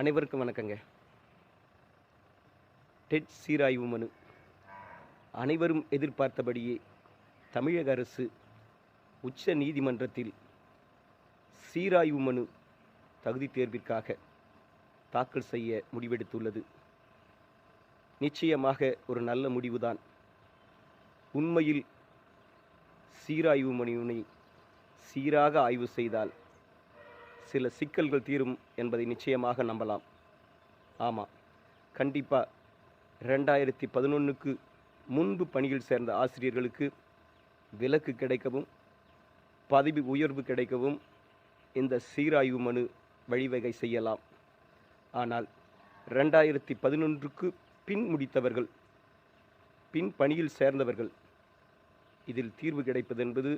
அனைவருக்கும் வணக்கங்க. டெட் சீராய்வு மனு. அனைவரும் எதிர்பார்த்தபடியே தமிழக அரசு உச்ச நீதிமன்றத்தில் சீராய்வு மனு தகுதி தேர்விற்காக தாக்கல் செய்ய முடிவெடுத்துள்ளது. நிச்சயமாக ஒரு நல்ல முடிவுதான். உண்மையில் சீராய்வு மனுவினை சீராக ஆய்வு செய்தால் சில சிக்கல்கள் தீரும் என்பதை நிச்சயமாக நம்பலாம். ஆமாம் கண்டிப்பாக ரெண்டாயிரத்தி பதினொன்றுக்கு முன்பு பணியில் சேர்ந்த ஆசிரியர்களுக்கு விலக்கு கிடைக்கவும் பதவி உயர்வு கிடைக்கவும் இந்த சீராய்வு மனு வழிவகை செய்யலாம். ஆனால் ரெண்டாயிரத்தி பதினொன்றுக்கு பின் முடித்தவர்கள் பின் பணியில் சேர்ந்தவர்கள் இதில் தீர்வு கிடைப்பது என்பது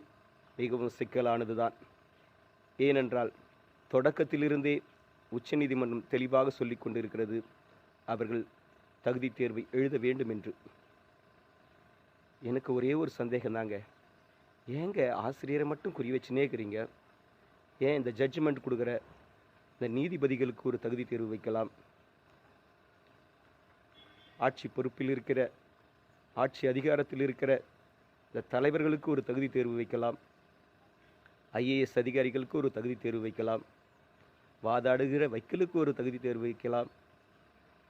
மிகவும் சிக்கலானதுதான். ஏனென்றால் தொடக்கத்திலிருந்தே உச்சநீதிமன்றம் தெளிவாக சொல்லிக் கொண்டிருக்கிறது. அவர்கள் தகுதி தேர்வை எழுத வேண்டும் என்று எனக்கு ஒரே ஒரு சந்தேகம் தாங்க. ஏங்க ஆசிரியரை மட்டும் குறி வச்சுனே இருக்கிறீங்க? ஏன் இந்த ஜட்ஜ்மெண்ட் கொடுக்குற இந்த நீதிபதிகளுக்கு ஒரு தகுதி தேர்வு வைக்கலாம்? ஆட்சி பொறுப்பில் இருக்கிற ஆட்சி அதிகாரத்தில் இருக்கிற இந்த தலைவர்களுக்கு ஒரு தகுதி தேர்வு வைக்கலாம். ஐஏஎஸ் அதிகாரிகளுக்கு ஒரு தகுதி தேர்வு வைக்கலாம். வாதாடுகிற வைக்கலுக்கு ஒரு தகுதி தேர்வு வைக்கலாம்.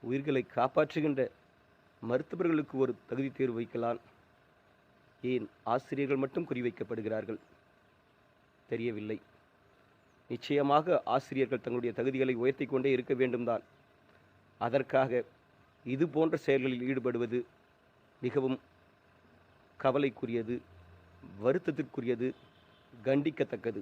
உயிர்களை காப்பாற்றுகின்ற மருத்துவர்களுக்கு ஒரு தகுதி தேர்வு வைக்கலாம். ஏன்? ஆசிரியர்கள் மட்டும் குறிவைக்கப்படுகிறார்கள் தெரியவில்லை. நிச்சயமாக ஆசிரியர்கள் தங்களுடைய தகுதிகளை உயர்த்தி கொண்டே இருக்க வேண்டும்தான் அதற்காக இது போன்ற செயல்களில் ஈடுபடுவது மிகவும் கவலைக்குரியது வருத்தத்திற்குரியது கண்டிக்கத்தக்கது.